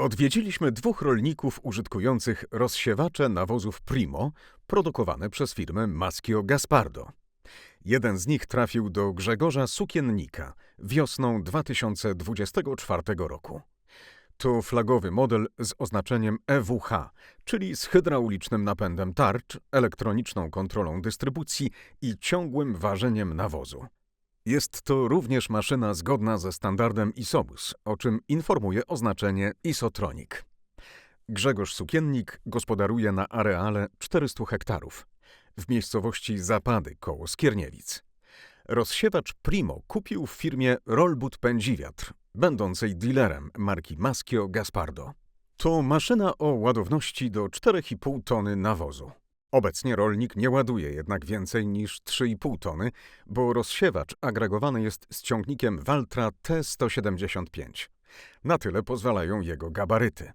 Odwiedziliśmy dwóch rolników użytkujących rozsiewacze nawozów Primo produkowane przez firmę Maschio Gaspardo. Jeden z nich trafił do Grzegorza Sukiennika wiosną 2024 roku. To flagowy model z oznaczeniem EWH, czyli z hydraulicznym napędem tarcz, elektroniczną kontrolą dystrybucji i ciągłym ważeniem nawozu. Jest to również maszyna zgodna ze standardem ISOBUS, o czym informuje oznaczenie Isotronic. Grzegorz Sukiennik gospodaruje na areale 400 hektarów w miejscowości Zapady koło Skierniewic. Rozsiewacz Primo kupił w firmie Rollbut Pędziwiatr, będącej dealerem marki Maschio Gaspardo. To maszyna o ładowności do 4,5 tony nawozu. Obecnie rolnik nie ładuje jednak więcej niż 3,5 tony, bo rozsiewacz agregowany jest z ciągnikiem Valtra T175. Na tyle pozwalają jego gabaryty.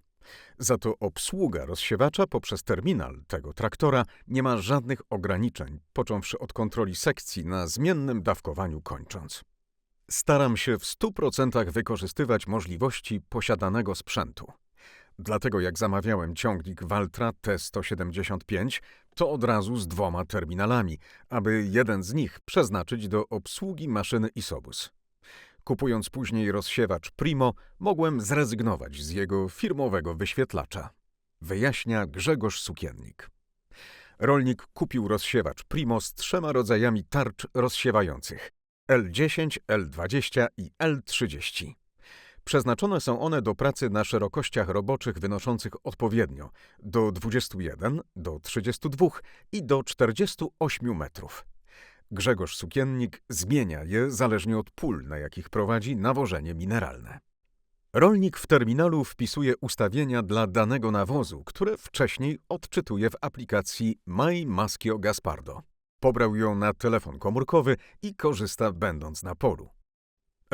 Za to obsługa rozsiewacza poprzez terminal tego traktora nie ma żadnych ograniczeń, począwszy od kontroli sekcji na zmiennym dawkowaniu kończąc. Staram się w 100% wykorzystywać możliwości posiadanego sprzętu. Dlatego jak zamawiałem ciągnik Valtra T175, to od razu z dwoma terminalami, aby jeden z nich przeznaczyć do obsługi maszyny Isobus. Kupując później rozsiewacz Primo, mogłem zrezygnować z jego firmowego wyświetlacza. Wyjaśnia Grzegorz Sukiennik. Rolnik kupił rozsiewacz Primo z trzema rodzajami tarcz rozsiewających L10, L20 i L30. Przeznaczone są one do pracy na szerokościach roboczych wynoszących odpowiednio do 21, do 32 i do 48 metrów. Grzegorz Sukiennik zmienia je zależnie od pól, na jakich prowadzi nawożenie mineralne. Rolnik w terminalu wpisuje ustawienia dla danego nawozu, które wcześniej odczytuje w aplikacji My Maschio Gaspardo. Pobrał ją na telefon komórkowy i korzysta będąc na polu.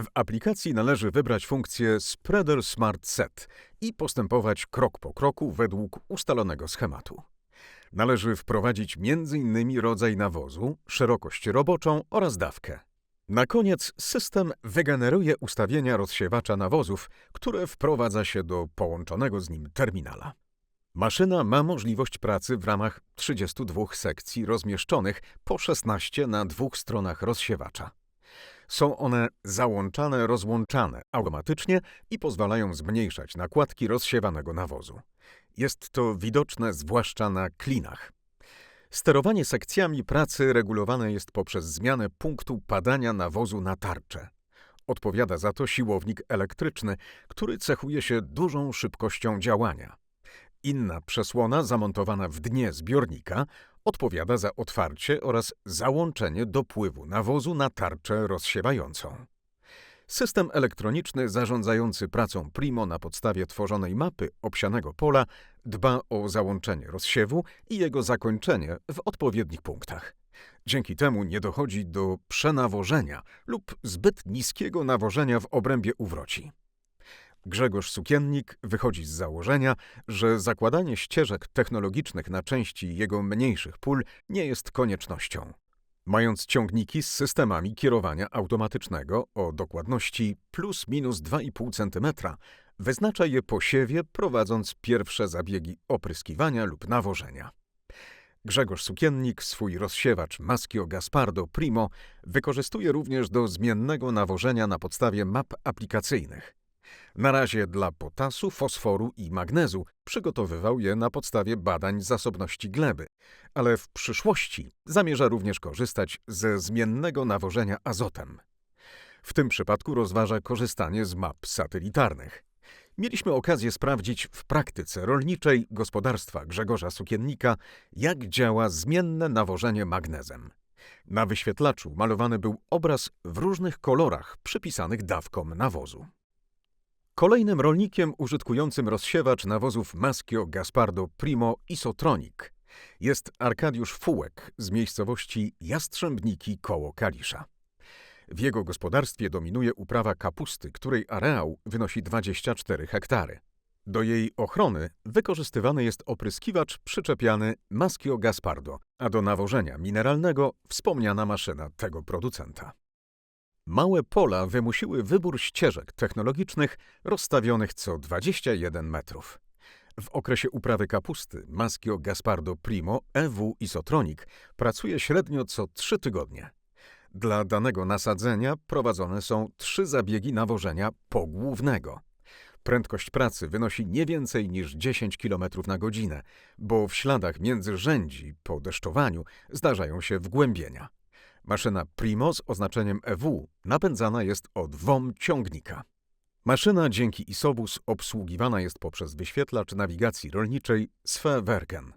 W aplikacji należy wybrać funkcję Spreader Smart Set i postępować krok po kroku według ustalonego schematu. Należy wprowadzić m.in. rodzaj nawozu, szerokość roboczą oraz dawkę. Na koniec system wygeneruje ustawienia rozsiewacza nawozów, które wprowadza się do połączonego z nim terminala. Maszyna ma możliwość pracy w ramach 32 sekcji rozmieszczonych po 16 na dwóch stronach rozsiewacza. Są one załączane, rozłączane automatycznie i pozwalają zmniejszać nakładki rozsiewanego nawozu. Jest to widoczne zwłaszcza na klinach. Sterowanie sekcjami pracy regulowane jest poprzez zmianę punktu padania nawozu na tarczę. Odpowiada za to siłownik elektryczny, który cechuje się dużą szybkością działania. Inna przesłona zamontowana w dnie zbiornika odpowiada za otwarcie oraz załączenie dopływu nawozu na tarczę rozsiewającą. System elektroniczny zarządzający pracą Primo na podstawie tworzonej mapy obsianego pola dba o załączenie rozsiewu i jego zakończenie w odpowiednich punktach. Dzięki temu nie dochodzi do przenawożenia lub zbyt niskiego nawożenia w obrębie uwroci. Grzegorz Sukiennik wychodzi z założenia, że zakładanie ścieżek technologicznych na części jego mniejszych pól nie jest koniecznością. Mając ciągniki z systemami kierowania automatycznego o dokładności plus minus 2,5 cm, wyznacza je po siewie, prowadząc pierwsze zabiegi opryskiwania lub nawożenia. Grzegorz Sukiennik swój rozsiewacz Maschio Gaspardo Primo wykorzystuje również do zmiennego nawożenia na podstawie map aplikacyjnych. Na razie dla potasu, fosforu i magnezu przygotowywał je na podstawie badań zasobności gleby, ale w przyszłości zamierza również korzystać ze zmiennego nawożenia azotem. W tym przypadku rozważa korzystanie z map satelitarnych. Mieliśmy okazję sprawdzić w praktyce rolniczej gospodarstwa Grzegorza Sukiennika, jak działa zmienne nawożenie magnezem. Na wyświetlaczu malowany był obraz w różnych kolorach przypisanych dawkom nawozu. Kolejnym rolnikiem użytkującym rozsiewacz nawozów Maschio Gaspardo Primo Isotronic jest Arkadiusz Fułek z miejscowości Jastrzębniki koło Kalisza. W jego gospodarstwie dominuje uprawa kapusty, której areał wynosi 24 hektary. Do jej ochrony wykorzystywany jest opryskiwacz przyczepiany Maschio Gaspardo, a do nawożenia mineralnego wspomniana maszyna tego producenta. Małe pola wymusiły wybór ścieżek technologicznych rozstawionych co 21 metrów. W okresie uprawy kapusty Maschio Gaspardo Primo EW Isotronic pracuje średnio co 3 tygodnie. Dla danego nasadzenia prowadzone są trzy zabiegi nawożenia pogłównego. Prędkość pracy wynosi nie więcej niż 10 km na godzinę, bo w śladach między rzędzi po deszczowaniu zdarzają się wgłębienia. Maszyna Primo z oznaczeniem EW napędzana jest od WOM ciągnika. Maszyna dzięki Isobus obsługiwana jest poprzez wyświetlacz nawigacji rolniczej Swe Werken.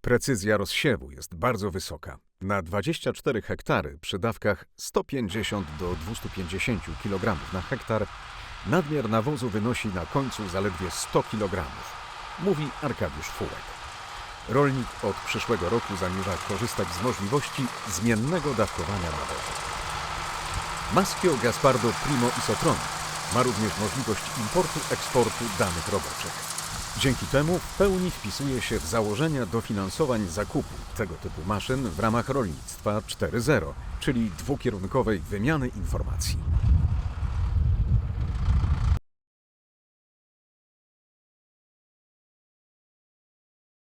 Precyzja rozsiewu jest bardzo wysoka. Na 24 hektary przy dawkach 150 do 250 kg na hektar nadmiar nawozu wynosi na końcu zaledwie 100 kg, mówi Arkadiusz Fułek. Rolnik od przyszłego roku zamierza korzystać z możliwości zmiennego dawkowania nawozu. Maschio Gaspardo Primo Isotronic ma również możliwość importu-eksportu danych roboczych. Dzięki temu w pełni wpisuje się w założenia dofinansowań zakupu tego typu maszyn w ramach rolnictwa 4.0, czyli dwukierunkowej wymiany informacji.